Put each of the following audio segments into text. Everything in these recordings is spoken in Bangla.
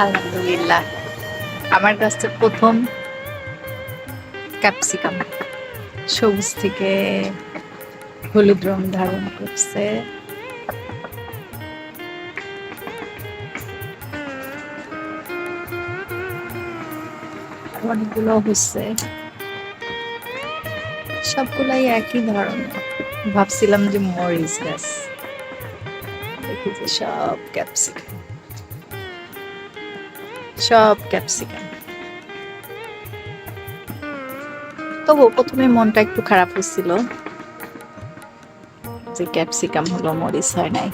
আলহামদুলিল্লাহ। আমার কাছে প্রথম ক্যাপসিকাম সবুজ থেকে হলুদ রং ধারণ করছে। অনেকগুলো হচ্ছে। সবগুলাই একই ধরনের। ভাবছিলাম যে মরিচ গাছ। দেখি যে সব ক্যাপসিকাম সব ক্যাপসিকাম তবু প্রথমে মনটা একটু খারাপ হচ্ছিল যে ক্যাপসিকাম হলো মরিচ হয় নাই।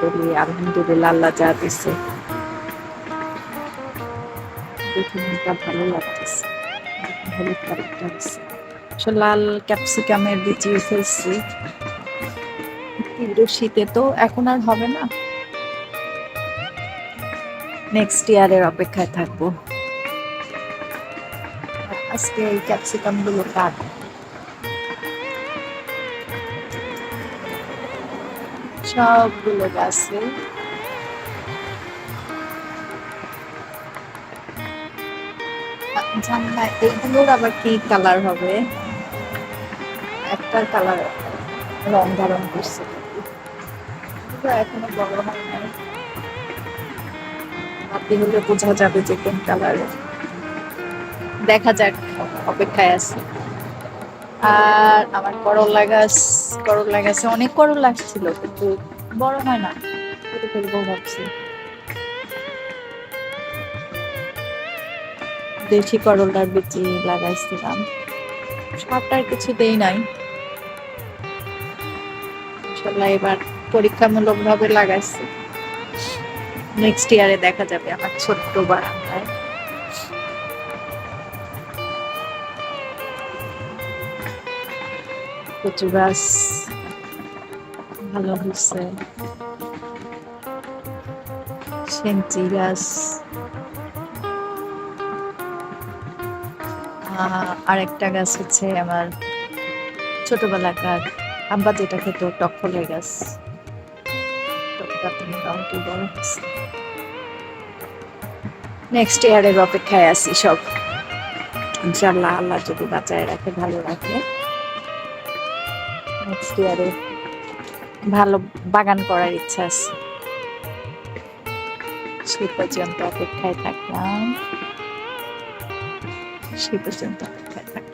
বলি, আলহামদুলিল্লাহ, আল্লাহ যা দিছে। ভালো লাগতেছে। হলুদ লাল ক্যাপসিকামের ফেলছি তীব্র শীতে তো এখন আর হবে না। নেক্সট ইয়ারের অপেক্ষায় থাকব। আজকে এই ক্যাপসিকামগুলো কাট। সবগুলো গাছে। জানি না এইগুলোর আবার কি কালার হবে? একটা কালার রং ধারণ করছে। এখনও বড় হয় আপনি হলে বোঝা যাবে যে কোন কালারের দেখা যাক, অপেক্ষায় আছে। আর আমার করলা গাছ করলা গাছে অনেক করলা ছিল কিন্তু বড় হয় না। কেটে ফেলব ভাবছি। দেশি করলার বিচি লাগাইছিলাম। সারটার কিছু দেই নাই। ইনশাল্লাহ এবার পরীক্ষামূলক ভাবে লাগাইছি। নেক্সট ইয়ারে দেখা যাবে আমার ছোট্ট বারান্দায়। কচু গাছ ভালো হচ্ছে সেঞ্চি গাছ। আরেকটা গাছ হচ্ছে আমার ছোটবেলাকার আব্বা যেটা খেত টক ফলের গাছ। তো মোটামুটি বড় হচ্ছে নেক্সট ইয়ারের অপেক্ষায় আছি সব। ইনশাল্লাহ আল্লাহ যদি বাঁচায় রাখে, ভালো রাখে। নেক্সট ইয়ারে ভালো বাগান করার ইচ্ছা আছে। সে পর্যন্ত অপেক্ষায় থাকলাম। সে পর্যন্ত অপেক্ষায় থাকলাম।